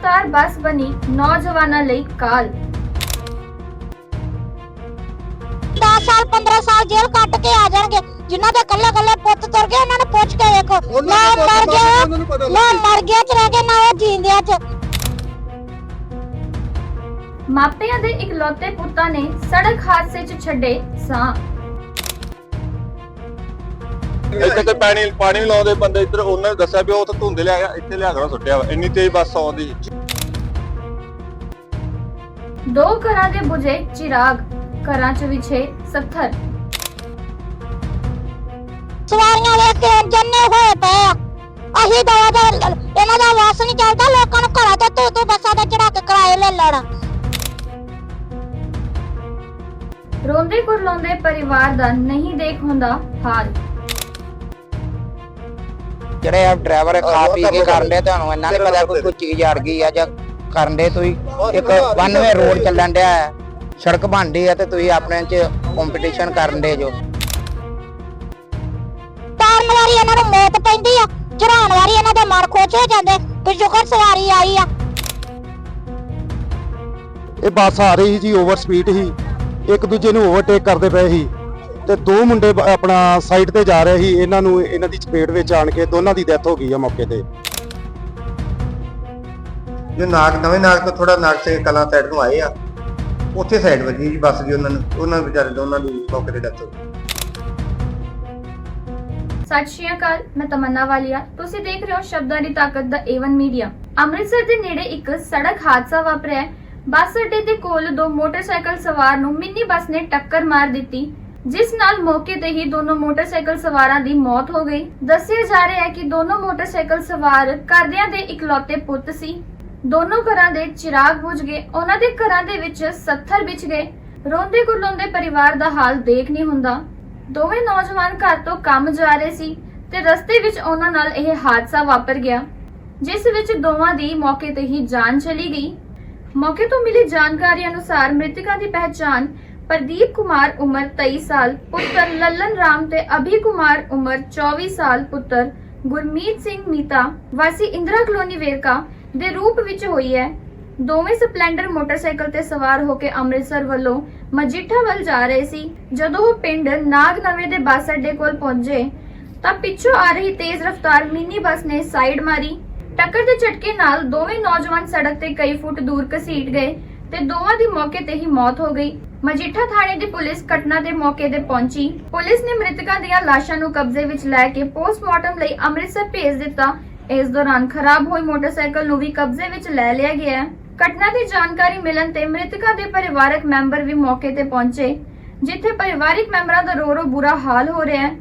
ਰਫ਼ਤਾਰ ਬੱਸ ਬਣੀ ਨੌਜਵਾਨਾਂ ਲਈ ਕਾਲ। 10 ਸਾਲ 15 ਸਾਲ ਜੇਲ੍ਹ ਕੱਟ ਕੇ ਆ ਜਾਣਗੇ ਜਿਨ੍ਹਾਂ ਦੇ ਕੱਲੇ ਕੱਲੇ ਪੁੱਤ ਤੁਰ ਗਏ ਉਹਨਾਂ ਨੂੰ ਪੁੱਛ ਕੇ ਵੇਖੋ। ਉਹਨਾਂ ਨਾ ਮਰ ਗਿਆ ਨੂੰ। ਮਰ ਗਿਆ ਚ ਰਹਿ ਗਏ ਨਾ ਉਹ ਜੀਂਦਿਆਂ ਚ। ਮਾਪਿਆਂ ਦੇ ਇਕਲੌਤੇ ਪੁੱਤਾਂ ਨੇ ਸੜਕ ਹਾਦਸੇ 'ਚ ਛੱਡੇ ਸਾਹ। ਇੱਥੇ ਕੋਈ ਪਾਣੀ ਪਾਣੀ ਲਾਉਂਦੇ ਬੰਦੇ ਇੱਧਰ ਉਹਨਾਂ ਨੇ ਦੱਸਿਆ ਵੀ ਉਹ ਤਾਂ ਧੁੰਦੇ ਲਿਆ ਗਿਆ ਇੱਥੇ ਲਿਆ ਕੇ ਸੁੱਟਿਆ ਵਾ। ਇੰਨੀ ਤੇਜ਼ ਬੱਸ ਆਉਂਦੀ। ਦੋ ਘਰਾਂ ਦੇ ਬੁਝੇ ਚਿਰਾਗ ਘਰਾਂ 'ਚ ਵਿਛੇ ਸੱਥਰ। ਸਵਾਰੀਆਂ ਵੇਖ ਕੇ ਜੰਨੇ ਹੋਏ ਪਏ ਆ। ਅਹੀ ਦਵਾ ਦਾ ਇਹਨਾਂ ਦਾ ਵਾਸ ਨਹੀਂ ਚੱਲਦਾ ਲੋਕਾਂ ਨੂੰ ਘਰਾਂ ਤੇ ਤੂੰ ਤੂੰ ਬੱਸਾਂ ਤੇ ਚੜਾ ਕੇ ਕਿਰਾਏ ਲੈ ਲੈਣਾ। ਰੋਂਦੇ ਕੁਰਲਾਉਂਦੇ ਪਰਿਵਾਰ ਦਾ ਨਹੀਂ ਦੇਖ ਹੁੰਦਾ ਹਾਲ। ਜਿਹੜੇ ਆ ਡਰਾਈਵਰ ਖਾ ਪੀ ਕੇ ਕਰਨ ਦੇ ਤੁਹਾਨੂੰ ਇੰਨਾ ਨਹੀਂ ਪਤਾ ਕੋਈ ਕੋਈ ਚੀਜ਼ ਅੜ ਗਈ ਆ ਜਾਂ ਕਰਨ ਦੇ ਤੁਸੀਂ ਇੱਕ ਵਨ ਵੇ ਰੋਡ ਚੱਲਣ ਡਿਆ ਹੈ। ਸੜਕ ਬਣਦੀ ਆ ਤੇ ਤੁਸੀਂ ਆਪਣੇ ਚ ਕੰਪੀਟੀਸ਼ਨ ਕਰਨ ਦੇ ਜੋ। ਤਾਰਨ ਵਾਰੀ ਇਹਨਾਂ ਨੂੰ ਮੌਤ ਪੈਂਦੀ ਆ ਚੜਾਉਣ ਵਾਰੀ ਇਹਨਾਂ ਦੇ ਮਨ ਖੋਚ ਹੋ ਜਾਂਦੇ ਕਿ ਸ਼ੁਕਰ ਸਵਾਰੀ ਆਈ ਆ। ਇਹ ਬੱਸ ਆ ਰਹੀ ਸੀ ਜੀ ਓਵਰ ਸਪੀਡ ਸੀ। ਇੱਕ ਦੂਜੇ ਨੂੰ ਓਵਰਟੇਕ ਕਰਦੇ ਪਏ ਸੀ। ਤੇ ਦੋ ਮੁੰਡੇ ਆਪਣਾ ਸਾਈਡ ਤੇ ਜਾ ਰਹੇ ਸੀ। ਇਹਨਾਂ ਨੂੰ ਇਹਨਾਂ ਦੀ ਚਪੇਟ ਵਿੱਚ ਆਣ ਕੇ ਦੋਨਾਂ ਦੀ ਡੈਥ ਹੋ ਗਈ ਆ ਮੌਕੇ ਤੇ। ਜੋ ਨਾਗ, ਨਵੇਂ ਨਾਗ ਤੋਂ ਥੋੜਾ ਨਾਗ ਸੇ ਕਲਾ ਸਾਈਡ ਨੂੰ ਆਏ ਆ, ਉੱਥੇ ਸਾਈਡ ਵੱਜੀ ਜੀ ਬੱਸ ਦੀ ਉਹਨਾਂ ਨੂੰ, ਉਹਨਾਂ ਵਿਚਾਰੇ ਦੋਨਾਂ ਦੀ ਮੌਕੇ ਤੇ ਡੈਥ ਹੋ ਗਈ। ਸਤਿ ਸ਼੍ਰੀ ਅਕਾਲ, ਮੈਂ ਤਮੰਨਾ ਵਾਲੀਆ। ਤੁਸੀਂ ਦੇਖ ਰਹੇ ਹੋ ਸ਼ਬਦਾਂ ਦੀ ਤਾਕਤ ਦਾ ਏਵਨ ਮੀਡੀਆ ਅੰਮ੍ਰਿਤਸਰ ਦੇ ਨੇੜੇ ਇੱਕ ਸੜਕ ਹਾਦਸਾ ਵਾਪਰਿਆ ਬੱਸ ਅੱਡੇ ਦੇ ਕੋਲ ਦੋ ਮੋਟਰਸਾਈਕਲ ਸਵਾਰ ਨੂੰ ਮਿੰਨੀ ਬੱਸ ਨੇ ਟੱਕਰ ਮਾਰ ਦਿੱਤੀ, ਜਿਸ ਨਾਲ ਮੌਕੇ ਤੇ ਹੀ ਦੋਨੋਂ ਮੋਟਰਸਾਈਕਲ ਸਵਾਰਾਂ ਦੀ ਮੌਤ ਹੋ ਗਈ। ਦੱਸਿਆ ਜਾ ਰਿਹਾ ਹੈ ਕਿ ਦੋਨੋਂ ਮੋਟਰਸਾਈਕਲ ਸਵਾਰ ਕਰਦਿਆਂ ਦੇ ਇਕਲੌਤੇ ਪੁੱਤ ਸੀ। ਦੋਨੋਂ ਘਰਾਂ ਦੇ ਚਿਰਾਗ ਬੁਝ ਗਏ। ਉਹਨਾਂ ਦੇ ਘਰਾਂ ਦੇ ਵਿੱਚ ਸੱਥਰ ਵਿਛ ਗਏ। ਰੋਂਦੇ ਕੁਰਲਾਉਂਦੇ ਪਰਿਵਾਰ ਦਾ ਹਾਲ ਦੇਖ ਨਹੀਂ ਹੁੰਦਾ। ਦੋਵੇਂ ਨੌਜਵਾਨ ਘਰ ਤੋਂ ਕੰਮ ਜਾ ਰਹੇ ਸੀ ਤੇ ਰਸਤੇ ਵਿੱਚ ਉਹਨਾਂ ਨਾਲ ਇਹ ਹਾਦਸਾ ਵਾਪਰ ਗਿਆ, ਜਿਸ ਵਿੱਚ ਦੋਵਾਂ ਦੀ ਮੌਕੇ ਤੇ ਹੀ ਜਾਨ ਚਲੀ ਗਈ। ਮੌਕੇ ਤੋਂ ਮਿਲੀ ਜਾਣਕਾਰੀ ਅਨੁਸਾਰ ਮ੍ਰਿਤਕਾਂ ਦੀ ਪਹਿਚਾਣ ਪ੍ਰਦੀਪ ਕੁਮਾਰ ਉਮਰ 23 ਸਾਲ, ਪੁੱਤਰ ਲੱਲਨ ਰਾਮ ਤੇ ਅਭੀ ਕੁਮਾਰ ਉਮਰ 24 ਸਾਲ, ਪੁੱਤਰ ਗੁਰਮੀਤ ਸਿੰਘ ਮੀਤਾ, ਵਾਸੀ ਇੰਦਰਾ ਕਲੋਨੀ ਵੇਰਕਾ ਦੇ ਰੂਪ ਵਿੱਚ ਹੋਈ ਹੈ। ਦੋਵੇਂ ਸਪਲੈਂਡਰ ਮੋਟਰਸਾਈਕਲ ਤੇ ਸਵਾਰ ਹੋ ਕੇ ਅੰਮ੍ਰਿਤਸਰ ਵੱਲੋਂ ਮਜੀਠਾ ਵੱਲ ਜਾ ਰਹੇ ਸੀ। ਜਦੋਂ ਉਹ ਪਿੰਡ ਨਾਗਨਵੇਂ ਦੇ ਬੱਸ ਅੱਡੇ ਕੋਲ ਪਹੁੰਚੇ, ਤਾਂ ਪਿੱਛੋਂ ਆ ਰਹੀ ਤੇਜ਼ ਰਫ਼ਤਾਰ ਮਿੰਨੀ ਬੱਸ ਨੇ ਸਾਈਡ ਮਾਰੀ। ਟੱਕਰ ਦੇ ਝਟਕੇ ਨਾਲ ਦੋਵੇਂ ਨੌਜਵਾਨ ਸੜਕ ਤੇ ਕਈ ਫੁੱਟ ਦੂਰ ਘਸੀਟ ਗਏ ਤੇ ਦੋਵਾਂ ਦੀ ਮੌਕੇ ਤੇ ਹੀ ਮੌਤ ਹੋ ਗਈ। ਮਜੀਠਾ ਥਾਣੇ ਦੀ ਪੁਲਿਸ ਘਟਨਾ ਦੇ ਮੌਕੇ ਤੇ ਪਹੁੰਚੀ। ਪੁਲਿਸ ਨੇ ਮ੍ਰਿਤਕਾਂ ਦੀਆਂ ਲਾਸ਼ਾਂ ਨੂੰ ਕਬਜ਼ੇ ਵਿੱਚ ਲੈ ਕੇ ਪੋਸਟਮਾਰਟਮ ਲਈ ਅੰਮ੍ਰਿਤਸਰ ਭੇਜ ਦਿੱਤਾ ਇਸ ਦੌਰਾਨ ਖਰਾਬ ਹੋਈ ਮੋਟਰਸਾਈਕਲ ਨੂੰ ਵੀ ਕਬਜ਼ੇ ਵਿੱਚ ਲੈ ਲਿਆ ਗਿਆ ਹੈ। ਘਟਨਾ ਦੀ ਜਾਣਕਾਰੀ ਮਿਲਣ ਤੇ ਮ੍ਰਿਤਕਾਂ ਦੇ ਪਰਿਵਾਰਕ ਮੈਂਬਰ ਵੀ ਮੌਕੇ ਤੇ ਪਹੁੰਚੇ, ਜਿੱਥੇ ਪਰਿਵਾਰਕ ਮੈਂਬਰਾਂ ਦਾ ਰੋ ਰੋ ਬੁਰਾ ਹਾਲ ਹੋ ਰਿਹਾ ਹੈ।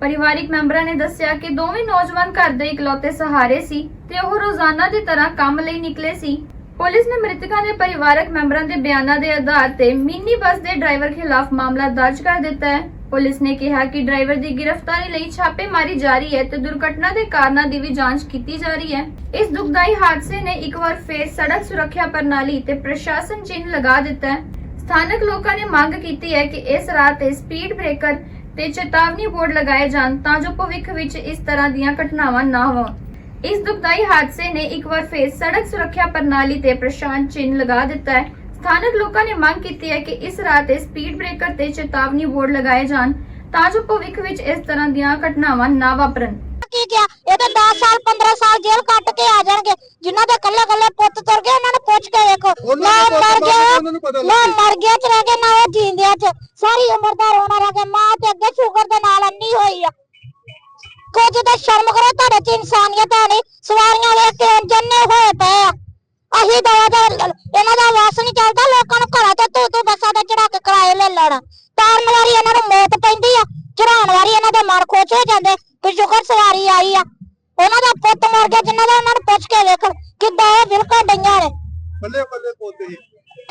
ਪਰਿਵਾਰਿਕ ਮੈਂਬਰਾਂ ਨੇ ਦੱਸਿਆ ਕਿ ਦੋਵੇਂ ਨੌਜਵਾਨ ਘਰ ਦੇ ਇਕਲੌਤੇ ਸਹਾਰੇ ਸੀ ਤੇ ਉਹ ਰੋਜ਼ਾਨਾ ਦੀ ਤਰ੍ਹਾਂ ਕੰਮ ਲਈ ਨਿਕਲੇ ਸੀ। ਪੁਲਿਸ ਨੇ ਮ੍ਰਿਤਕਾਂ ਦੇ ਪਰਿਵਾਰਕ ਮੈਂਬਰਾਂ ਦੇ ਬਿਆਨਾਂ ਦੇ ਆਧਾਰ ਤੇ ਮਿੰਨੀ ਬੱਸ ਦੇ ਡਰਾਈਵਰ ਖਿਲਾਫ ਮਾਮਲਾ ਦਰਜ ਕਰ ਦਿੱਤਾ ਹੈ। ਪੁਲਿਸ ਨੇ ਕਿਹਾ ਕਿ ਡਰਾਈਵਰ ਦੀ ਗ੍ਰਿਫਤਾਰੀ ਲਈ ਛਾਪੇਮਾਰੀ ਜਾਰੀ ਹੈ ਤੇ ਦੁਰਘਟਨਾ ਦੇ ਕਾਰਨਾਂ ਦੀ ਵੀ ਜਾਂਚ ਕੀਤੀ ਜਾ ਰਹੀ ਹੈ। ਇਸ ਦੁਖਦਾਈ ਹਾਦਸੇ ਨੇ ਇੱਕ ਵਾਰ ਫੇਰ ਸੜਕ ਸੁਰੱਖਿਆ ਪ੍ਰਣਾਲੀ ਤੇ ਪ੍ਰਸ਼ਾਸਨ ਚਿੰਨ੍ਹ ਲਗਾ ਦਿੱਤਾ ਹੈ। ਸਥਾਨਕ ਲੋਕਾਂ ਨੇ ਮੰਗ ਕੀਤੀ ਹੈ ਕਿ ਇਸ ਰਾਹ ਤੇ ਸਪੀਡ ਬ੍ਰੇਕਰ ਤੇ ਚੇਤਾਵਨੀ ਬੋਰਡ ਲਗਾਏ ਜਾਣ ਤਾਂ ਜੋ ਭਵਿੱਖ ਵਿੱਚ ਇਸ ਤਰ੍ਹਾਂ ਦੀਆਂ ਘਟਨਾਵਾਂ ਨਾ ਹੋਣ। ਇਸ ਦੁਖਦਾਈ ਹਾਦਸੇ ਨੇ ਇੱਕ ਵਾਰ ਫੇਰ ਸੜਕ ਸੁਰੱਖਿਆ ਪ੍ਰਣਾਲੀ ਤੇ ਪ੍ਰਸ਼ਾਸਨ ਚਿੰਨ੍ਹ ਲਗਾ ਦਿੱਤਾ ਹੈ। ਸਥਾਨਕ ਲੋਕਾਂ ਨੇ ਮੰਗ ਕੀਤੀ ਹੈ ਕਿ ਇਸ ਰਾਹ ਤੇ ਸਪੀਡ ਬ੍ਰੇਕਰ ਤੇ ਚੇਤਾਵਨੀ ਬੋਰਡ ਲਗਾਏ ਜਾਣ ਤਾਂ ਜੋ ਭਵਿੱਖ ਵਿੱਚ ਇਸ ਤਰ੍ਹਾਂ ਦੀਆਂ ਘਟਨਾਵਾਂ ਨਾ ਵਾਪਰਨ। ਕੀ ਗਿਆ ਇਹ ਤਾਂ 10 ਸਾਲ 15 ਸਾਲ ਜੇਲ੍ਹ ਕੱਟ ਕੇ ਆ ਜਾਣਗੇ। ਜਿਨ੍ਹਾਂ ਦੇ ਕੱਲੇ ਕੱਲੇ ਪੁੱਤ ਤੁਰ ਗਏ ਉਹਨਾਂ ਨੂੰ ਪੁੱਛ ਕੇ ਵੇਖੋ। ਪਤਾ ਮਰ ਗਿਆ। ਲੱਗੇ। ਮਰ ਗਿਆ ਚ ਰਹਿ ਗਏ ਨਾ ਉਹ ਜੀਂਦਿਆਂ ਚ। ਸਾਰੀ ਉਮਰ ਦਾ ਰੋਣਾ ਰਹਿ ਗਿਆ। ਮਾਂ ਤੇ ਅੱਗੇ ਸ਼ੂਗਰ ਦੇ ਨਾਲ ਅੰਨੀ ਹੋਈ ਆ। ਕੁਝ ਤਾਂ ਸ਼ਰਮ ਕਰੋ ਤੁਹਾਡੇ ਚ ਇਨਸਾਨੀਅਤ ਹੈ ਨਹੀਂ ਬੱਲੇ ਬੱਲੇ ਪੋਤੇ ਜੀ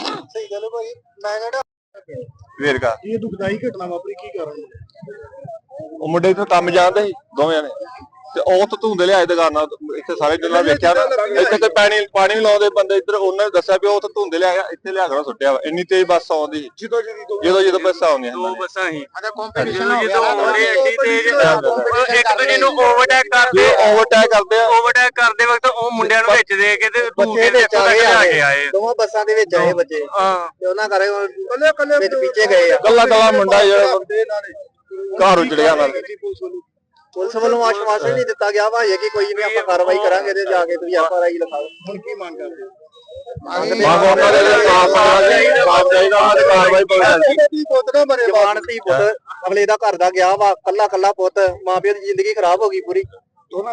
ਸਹੀ ਗੱਲ ਹੈ ਭਾਈ ਮੈਂ ਕਹਿੰਦਾ ਵੇਰਗਾ ਇਹ ਦੁਖਦਾਈ ਘਟਨਾ ਵਾਪਰੀ ਕੀ ਕਾਰਨ? ਉਹ ਮੁੰਡੇ ਤੋਂ ਕੰਮ ਜਾਂਦੇ ਸੀ ਦੋਵੇਂ ਜਣੇ। ਤੇ ਉਹ ਤੋਂ ਧੁੰਦੇ ਲਿਆਏ ਦੁਕਾਨਾਂ। ਇੱਥੇ ਸਾਰੇ ਜਿੰਨਾ ਵੇਖਿਆ ਨਾ ਇੱਥੇ ਕੋਈ ਪਾਣੀ ਪਾਣੀ ਵੀ ਲਾਉਂਦੇ ਬੰਦੇ ਇੱਧਰ ਉਹਨਾਂ ਨੇ ਦੱਸਿਆ ਵੀ ਉਹ ਤੋਂ ਧੁੰਦੇ ਲਿਆਇਆ ਇੱਥੇ ਲਿਆ ਕੇ ਸੁੱਟਿਆ ਵਾ। ਇੰਨੀ ਤੇਜ਼ ਬੱਸ ਆਉਂਦੀ। ਸੀ। ਜਦੋਂ ਜਦੋਂ ਜਦੋਂ ਜਦੋਂ ਬੱਸਾਂ ਆਉਂਦੀਆਂ। ਦੋ ਬੱਸਾਂ ਹੀ। ਅਜਾ ਕੰਪੀਟੀਸ਼ਨ ਹੋ ਜਦੋਂ ਮੁੰਡੇ ਐਡੀ ਤੇਜ਼ ਉਹ ਇੱਕ ਦੂਜੇ ਨੂੰ ਓਵਰਟੇਕ ਕਰਦੇ ਓਵਰਟੇਕ ਕਰਦੇ ਆ। ਓਵਰਟੇਕ ਕਰਦੇ ਵਕਤ ਉਹ ਮੁੰਡਿਆਂ ਨੂੰ ਵਿੱਚ ਦੇ ਕੇ ਤੇ ਬੱਚੇ ਦੂਜੇ ਦੇ ਵਿੱਚ ਇੱਥੋਂ ਆ ਤੱਕ ਲਿਆ ਕੇ ਆਏ। ਦੋਵਾਂ ਬੱਸਾਂ ਦੇ ਵਿੱਚ ਆਏ ਬੱਚੇ। ਹਾਂ। ਤੇ ਉਹਨਾਂ ਕਰੇ ਕੱਲੇ ਕੱਲੇ ਵਿੱਚ ਪਿੱਛੇ ਗਏ ਆ। ਕੱਲਾ ਕੱਲਾ ਮੁੰਡਾ ਜਿਹੜਾ ਘਰ ਉਜੜਿਆ ਨਾਲ। ਪੁਲਿਸ ਵੱਲੋਂ ਆਸ਼ਵਾਸਨ ਨਹੀਂ ਦਿੱਤਾ ਗਿਆ ਵਾ ਕਿ ਕੋਈ ਨਹੀਂ ਆਪਾਂ ਕਾਰਵਾਈ ਕਰਾਂਗੇ ਤੇ ਜਾ ਕੇ ਤੁਸੀਂ ਐਫ ਆਰ ਆਈ ਲਿਖਾਓ। ਹੁਣ ਕੀ ਮੰਗ ਕਰਦੇ ਹੋ? ਮੰਗ ਉਹਨਾਂ ਦੇ ਸਾਫ਼ ਸਾਫ਼ ਚਾਹੀਦਾ ਉਹਨਾਂ ਦੀ ਕਾਰਵਾਈ ਪਵੇ ਪੁੱਤ ਨਾ ਮਰੇ ਜਵਾਨ ਧੀ ਪੁੱਤ ਅਗਲੇ ਦਾ ਘਰ ਦਾ ਗਿਆ ਵਾ ਕੱਲਾ ਕੱਲਾ ਪੁੱਤ ਮਾਂ ਪਿਓ ਦੀ ਜ਼ਿੰਦਗੀ ਖਰਾਬ ਹੋ ਗਈ ਪੂਰੀ।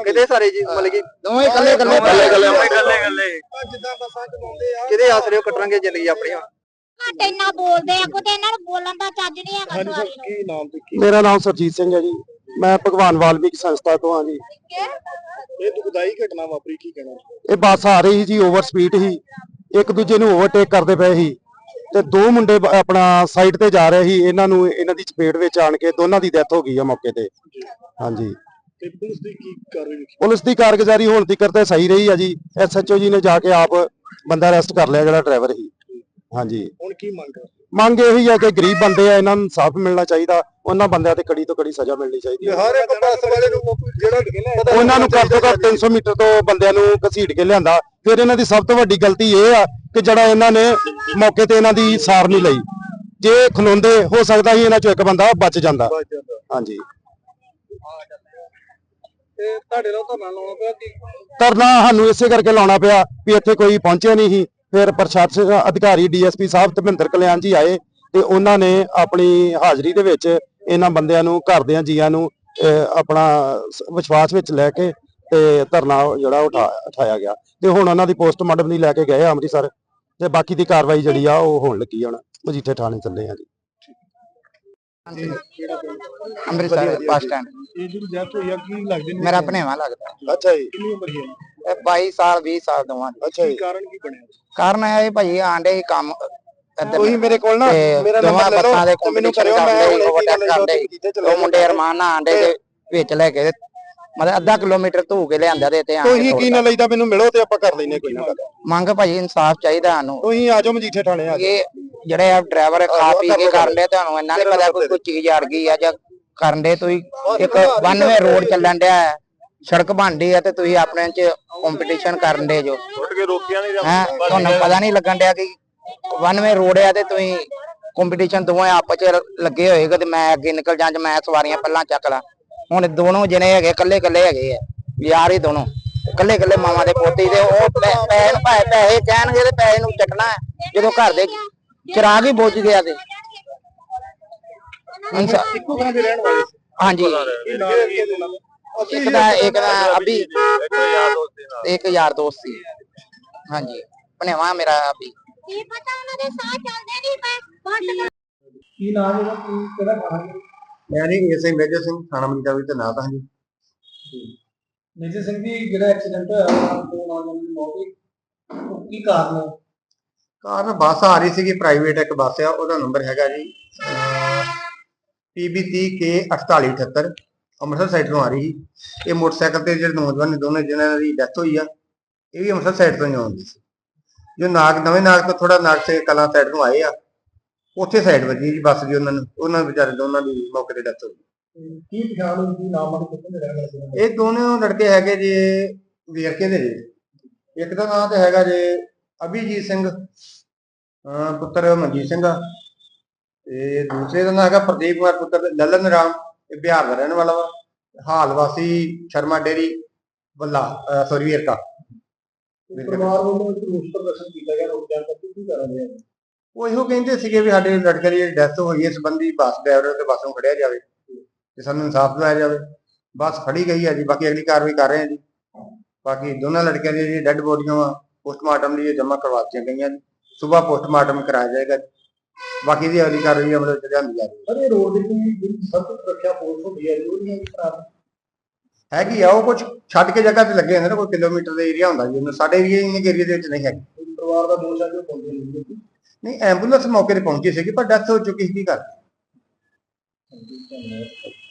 ਕਿਤੇ ਸਾਰੇ ਜੀ ਮਤਲਬ ਕਿ ਦੋਵੇਂ ਇਕੱਲੇ ਇਕੱਲੇ ਇਕੱਲੇ ਇਕੱਲੇ ਗੱਲੇ ਗੱਲੇ ਗੱਲੇ ਜਿੱਦਾਂ ਬੱਸਾਂ ਚਲਾਉਂਦੇ ਆ। ਕਿਹਦੇ ਆਸਰੇ ਕੱਟਣਗੇ ਜ਼ਿੰਦਗੀ ਆਪਣੀਆਂ ਘੱਟ ਇੰਨਾ ਬੋਲਦੇ ਆ ਕੋਈ ਇਹਨਾਂ ਨੂੰ ਬੋਲਣ ਦਾ ਚੱਜ ਨਹੀਂ ਹੈਗਾ ਸਵਾਰੀ ਨੂੰ। ਕੀ ਨਾਮ ਤੇ ਮੇਰਾ ਨਾਮ ਸਰਜੀਤ ਸਿੰਘ ਹੈ ਜੀ। ਮੈਂ ਭਗਵਾਨ ਵਾਲਮੀਕ ਸੰਸਥਾ ਤੋਂ ਹਾਂ ਜੀ। ਇਹ ਦੁਖਦਾਈ ਘਟਨਾ ਵਾਪਰੀ ਕੀ ਕਹਿਣਾ ਇਹ ਬੱਸ ਆ ਰਹੀ ਜੀ ਓਵਰ ਸਪੀਡ ਸੀ। ਇੱਕ ਦੂਜੇ ਨੂੰ ਓਵਰਟੇਕ ਕਰਦੇ ਪਏ ਸੀ। ਤੇ ਦੋ ਮੁੰਡੇ ਆਪਣਾ ਸਾਈਡ ਤੇ ਜਾ ਰਹੇ ਸੀ। ਇਹਨਾਂ ਨੂੰ ਇਹਨਾਂ ਦੀ ਚਪੇਟ ਵਿੱਚ ਆਣ ਕੇ ਦੋਨਾਂ ਦੀ ਡੈਥ ਹੋ ਗਈ ਆ ਮੌਕੇ ਤੇ। ਹਾਂਜੀ। ਤੇ ਪੁਲਿਸ ਦੀ ਕੀ ਕਾਰਵਾਈ ਪੁਲਿਸ ਦੀ ਕਾਰਗੁਜ਼ਾਰੀ ਹੁਣ ਤੱਕ ਤੇ ਸਹੀ ਰਹੀ ਆ ਜੀ। ਐਸਐਚਓ ਜੀ ਨੇ ਜਾ ਕੇ ਆਪ ਬੰਦਾ ਅਰੈਸਟ ਕਰ ਲਿਆ ਜਿਹੜਾ ਡਰਾਈਵਰ ਸੀ। ਹਾਂਜੀ। ਹੁਣ ਕੀ ਮੰਗ ਮੰਗ ਇਹੀ ਆ ਕਿ ਗਰੀਬ ਬੰਦੇ ਆ ਇਹਨਾਂ ਨੂੰ ਇਨਸਾਫ ਮਿਲਣਾ ਚਾਹੀਦਾ ਉਹਨਾਂ ਬੰਦਿਆਂ ਤੇ ਕੜੀ ਤੋਂ ਕੜੀ ਸਜ਼ਾ ਮਿਲਣੀ ਚਾਹੀਦੀ ਹੈ। ਹਰ ਇੱਕ ਬੱਸ ਵਾਲੇ ਨੂੰ ਜਿਹੜਾ ਉਹਨਾਂ ਨੂੰ ਘੱਟ ਤੋਂ ਘੱਟ 300 ਮੀਟਰ ਤੋਂ ਬੰਦਿਆਂ ਨੂੰ ਘਸੀਟ ਕੇ ਲਿਆਂਦਾ। ਫਿਰ ਇਹਨਾਂ ਦੀ ਸਭ ਤੋਂ ਵੱਡੀ ਗਲਤੀ ਇਹ ਆ ਕਿ ਜਿਹੜਾ ਇਹਨਾਂ ਨੇ ਮੌਕੇ ਤੇ ਇਹਨਾਂ ਦੀ ਸਾਰ ਨਹੀਂ ਲਈ। ਜੇ ਖਲੋਂਦੇ ਹੋ ਸਕਦਾ ਸੀ ਇਹਨਾਂ ਚੋਂ ਇੱਕ ਬੰਦਾ ਬਚ ਜਾਂਦਾ। ਹਾਂਜੀ। ਤੇ ਤੁਹਾਡੇ ਨਾਲ ਧਰਨਾ ਲਾਉਣਾ ਪਿਆ ਕਿ ਧਰਨਾ ਸਾਨੂੰ ਇਸੇ ਕਰਕੇ ਲਾਉਣਾ ਪਿਆ ਵੀ ਇੱਥੇ ਕੋਈ ਪਹੁੰਚਿਆ ਨਹੀਂ ਸੀ। ਫਿਰ ਪ੍ਰਸ਼ਾਸਨ ਅਧਿਕਾਰੀ ਡੀਐਸਪੀ ਸਾਹਿਬ ਧਰਮਿੰਦਰ ਕਲਿਆਣ ਜੀ ਆਏ ਤੇ ਉਹਨਾਂ ਨੇ ਆਪਣੀ ਹਾਜ਼ਰੀ ਦੇ ਵਿੱਚ ਇਹਨਾਂ ਬੰਦਿਆਂ ਨੂੰ ਘਰਦਿਆਂ ਜੀਆਂ ਨੂੰ ਆਪਣਾ ਵਿਸ਼ਵਾਸ ਵਿੱਚ ਲੈ ਕੇ ਤੇ ਧਰਨਾ ਜਿਹੜਾ ਉਠਾ ਉਠਾਇਆ ਗਿਆ। ਤੇ ਹੁਣ ਉਹਨਾਂ ਦੀ ਪੋਸਟਮਾਰਟਮ ਲਈ ਲੈ ਕੇ ਗਏ ਅੰਮ੍ਰਿਤਸਰ ਤੇ ਬਾਕੀ ਦੀ ਕਾਰਵਾਈ ਜਿਹੜੀ ਆ ਉਹ ਹੋਣ ਲੱਗੀ ਹੁਣ। ਮਜੀਠੇ ਥਾਣੇ ਚੱਲੇ ਆ ਜੀ। Amritsar bus stand. ਇਹ ਜਿਹੜੀ ਡੈਥ ਹੋਈ ਆ ਕੀ ਲੱਗਦੇ ਨੇ ਮੇਰਾ ਭਣੇਵਾ ਲੱਗਦਾ। ਅੱਛਾ ਜੀ। ਕਿੰਨੀ ਉਮਰ ਹੈ ਇਹ 22 ਸਾਲ 20 ਸਾਲ ਦੋਵਾਂ ਦੀ ਅੱਛਾ ਜੀ। ਕਾਰਨ ਕੀ ਬਣਿਆ? ਕਾਰਨ ਇਹ ਹੈ ਭਾਈ ਆਂਡੇ ਹੀ ਕੰਮ ਤੁਸੀਂ ਮੇਰੇ ਕੋਲ ਨਾ ਮੇਰਾ ਨੰਬਰ ਲੈ ਲਓ ਤੇ ਮੈਨੂੰ ਕਰਿਓ ਮੈਂ ਕਰਦੇ ਹੁਣੇ overtake ਕੀ ਗੱਲ ਕਰਦੇ ਉਹ ਮੁੰਡੇ ਅਰਮਾਨ ਨਾਲ ਆਂਡੇ ਦੇ ਵਿੱਚ ਲੈ ਕੇ ਮਤਲਬ ਅੱਧਾ ਕਿਲੋਮੀਟਰ ਧੂ ਕੇ ਲਿਆਂਦਾ ਤੇ ਕੇ ਤੁਸੀਂ ਕੀ ਨਾ ਲਈਦਾ ਮੈਨੂੰ ਮਿਲੋ ਤੇ ਆਪਾਂ ਕਰ ਲੈਨੇ ਕੋਈ ਨਾ। ਮੰਗ ਭਾਈ ਇਨਸਾਫ ਚਾਹੀਦਾ ਸਾਨੂੰ। ਤੁਸੀਂ ਆ ਜਾਓ ਮਜੀਠੇ ਥਾਣੇ ਆ। ਇਹ ਜਿਹੜੇ ਆ ਡਰਾਈਵਰ ਖਾ ਪੀ ਕੇ ਕਰਨ ਦੇ ਤੁਹਾਨੂੰ ਇੰਨਾ ਨਹੀਂ ਪਤਾ ਕੋਈ ਚੀਜ਼ ਅੜ ਗਈ ਆ ਜਾਂ ਕਰਨ ਦੇ ਤੁਸੀਂ। ਇੱਕ ਵਨ ਵੇ ਰੋਡ ਚੱਲਣ ਡਿਆ ਸੜਕ ਬਣਦੀ ਆ ਤੇ ਤੁਸੀਂ ਆਪਣੇ ਚ ਕੰਪੀਟੀਸ਼ਨ ਕਰਨ ਦੇ ਜੋ। ਉੱਠ ਕੇ ਰੋਕਿਆ ਨਹੀਂ ਹੈ ਤੁਹਾਨੂੰ ਪਤਾ ਨਹੀਂ ਲੱਗਣ ਡਿਆ ਕਿ ਵਨ ਵੇ ਰੋਡ ਆ ਤੇ ਤੁਸੀਂ ਕੰਪੀਟੀਸ਼ਨ ਦੋਵੇਂ ਆਪਸ ਚ ਲੱਗੇ ਹੋਏਗਾ ਤੇ ਮੈਂ ਅੱਗੇ ਨਿਕਲ ਜਾਂ ਜਾਂ ਮੈਂ ਸਵਾਰੀਆਂ ਪਹਿਲਾਂ ਚੱਕ ਲਾਂ। ਹੁਣ ਦੋਨੋਂ ਜਣੇ ਹੈਗੇ ਇਕੱਲੇ ਇਕੱਲੇ ਹੈਗੇ ਆ। ਯਾਰ ਹੀ ਦੋਨੋਂ। ਇਕੱਲੇ ਇਕੱਲੇ ਮਾਮਾ ਦੇ ਪੋਤੀ ਤੇ ਉਹ ਪੈਸੇ ਨੂੰ ਪੈਸੇ ਕਹਿਣਗੇ ਤੇ ਪੈਸੇ ਨੂੰ ਚੱਕਣਾ ਹੈ। ਜਦੋਂ ਘਰ ਦੇ ਚਿਰਾਗ ਹੀ ਬੁੱਝ ਗਿਆ ਤੇ। ਹਾਂਜੀ। ਇੱਕ ਦਾ ਇੱਕ ਦਾ ਅਭੀ ਇੱਕ ਯਾਰ ਦੋਸਤ ਤੇ ਸੀ। ਹਾਂਜੀ ਭਣੇਵਾ ਮੇਰਾ ਅਭੀ। ਕੀ ਪਤਾ ਉਹਨਾਂ ਦੇ ਸਾਹ ਚੱਲਦੇ ਨਹੀਂ ਪਏ ਬੰਦ ਕੀ ਨਾਮ ਹੈ ਕੀ ਕਿਹੜਾ ਹੈ? ਮੈਂ ਜੀ ਇਸੇ ਮੇਜਰ ਸਿੰਘ ਥਾਣਾ ਮੰਡਾ ਵਿੱਚ ਨਾਮ ਹਾਂ ਜੀ। ਮੇਜਰ ਸਿੰਘ ਜੀ ਜਿਹੜਾ ਐਕਸੀਡੈਂਟ ਹੋਇਆ ਉਹ ਨੌਜਵਾਨਾਂ ਦੀ ਮੌਤ ਹੋਈ। ਉਹ ਕੀ ਕਾਰਨ ਹੈ? ਕਾਰਨ ਬੱਸ ਆ ਰਹੀ ਸੀਗੀ ਪ੍ਰਾਈਵੇਟ ਇੱਕ ਬੱਸ ਆ ਉਹਦਾ ਨੰਬਰ ਹੈਗਾ ਜੀ। PB30K 4878 ਅੰਮ੍ਰਿਤਸਰ ਸਾਈਡ ਤੋਂ ਆ ਰਹੀ ਸੀ। ਇਹ ਮੋਟਰਸਾਈਕਲ ਤੇ ਜਿਹੜੇ ਨੌਜਵਾਨ ਨੇ ਦੋਨੇ ਜਿਹਨਾਂ ਦੀ ਡੈਥ ਹੋਈ ਆ ਇਹ ਵੀ ਅੰਮ੍ਰਿਤਸਰ ਸਾਈਡ ਤੋਂ ਹੀ ਆਉਂਦੀ ਸੀ। ਜੋ ਨਾਗ ਨਵੇਂ ਨਾਗ ਤੋਂ ਥੋੜਾ ਨਾਗ ਸੇ ਕਲਾਂ ਸਾਈਡ ਤੋਂ ਆਏ ਆ ਉੱਥੇ ਸਾਈਡ ਵੱਜੀ ਜੀ ਬੱਸ ਦੀ ਉਹਨਾਂ ਨੂੰ ਉਹਨਾਂ ਵਿਚਾਰੇ ਦੋਨਾਂ ਦੀ ਮੌਕੇ ਤੇ ਡੈਥ ਹੋ ਗਈ। ਕੀ ਪਛਾਣ ਹੋਈ ਕੀ ਨਾਮ ਕਿੱਥੇ ਦੇ ਰਹਿਣ ਵਾਲੇ ਇਹ ਦੋਨੋਂ ਲੜਕੇ ਹੈਗੇ ਜੀ ਵੇਰਕੇ ਦੇ ਜੀ। ਇੱਕ ਦਾ ਨਾਮ ਤੇ ਹੈਗਾ ਜੀ ਅਭਿਜੀਤ ਸਿੰਘ ਪੁੱਤਰ ਮਨਜੀਤ ਸਿੰਘ ਆ ਤੇ ਦੂਸਰੇ ਦਾ ਨਾਮ ਹੈਗਾ ਪ੍ਰਦੀਪ ਕੁਮਾਰ ਪੁੱਤਰ ਲਲਨ ਰਾਮ। ਇਹ ਬਿਹਾਰ ਦਾ ਰਹਿਣ ਵਾਲਾ ਵਾ। ਹਾਲ ਵਾਸੀ ਸ਼ਰਮਾ ਡੇਰੀ ਵੱਲਾ ਸੋਰੀ ਵੇਰਕਾ। ਪਰਿਵਾਰ ਵੱਲੋਂ ਇੱਕ ਰੋਸ ਪ੍ਰਦਰਸ਼ਨ ਕੀਤਾ ਗਿਆ ਰੋਕ ਜਾਣ ਕਰਕੇ ਕੀ ਕਰ ਰਹੇ? ਆ ਉਹ ਇਹੋ ਕਹਿੰਦੇ ਸੀਗੇ ਵੀ ਸਾਡੇ ਲੜਕੇ ਦੀ ਡੈਥ ਹੋਈ ਹੈ ਸੰਬੰਧੀ ਬੱਸ ਡਰਾਈਵਰ ਤੇ ਬੱਸ ਨੂੰ ਖੜਿਆ ਜਾਵੇ ਤੇ ਸਾਨੂੰ ਇਨਸਾਫ ਦਿਵਾਇਆ ਜਾਵੇ। ਬੱਸ ਫੜੀ ਗਈ ਹੈ ਜੀ ਬਾਕੀ ਅਗਲੀ ਕਾਰਵਾਈ ਕਰ ਰਹੇ ਹਾਂ ਜੀ। ਬਾਕੀ ਦੋਨਾਂ ਲੜਕਿਆਂ ਦੀਆਂ ਜਿਹੜੀ ਡੈੱਡ ਬੋਡੀਆਂ ਵਾ ਪੋਸਟਮਾਰਟਮ ਲਈ ਜਮ੍ਹਾਂ ਕਰਵਾ ਦਿੱਤੀਆਂ ਗਈਆਂ। ਜੀ ਸਵੇਰ ਪੋਸਟਮਾਰਟਮ ਕਰਾਇਆ ਜਾਏਗਾ। ਬਾਕੀ ਦੀ ਅਗਲੀ ਕਾਰਵਾਈ ਅਮਲ ਵਿੱਚ ਲਿਆਂਦੀ ਜਾ ਰਹੀ ਪਰ ਇਹ ਰੋਡ ਦੀ ਜਿਹੜੀ ਸਭ ਸੁਰੱਖਿਆ ਫੋਰਸ ਹੁੰਦੀ ਹੈ ਜ਼ਰੂਰੀ ਹੈ ਕਿ ਖਰਾਬ ਹੈਗੀ ਆ ਉਹ ਕੁਝ ਛੱਡ ਕੇ ਜਗ੍ਹਾ ਤੇ ਲੱਗੇ ਹੁੰਦੇ ਨੇ ਕੋਈ ਕਿਲੋਮੀਟਰ ਦਾ ਏਰੀਆ ਹੁੰਦਾ ਜੀ ਸਾਡੇ ਏਰੀਆ ਇੰਨੇ ਏਰੀਆ ਦੇ ਵਿੱਚ ਨਹੀਂ ਹੈਗੀ। ਪਰਿਵਾਰ ਦਾ ਦੋਸ਼ ਹੈ ਕਿ ਉਹ ਪਾਉਂਦੇ ਨਹੀਂ ਨਹੀਂ ਐਂਬੂਲੈਂਸ ਮੌਕੇ ਤੇ ਪਹੁੰਚੀ ਸੀਗੀ ਪਰ ਡੈਥ ਹੋ ਚੁੱਕੀ ਸੀ ਕੀ ਕਰ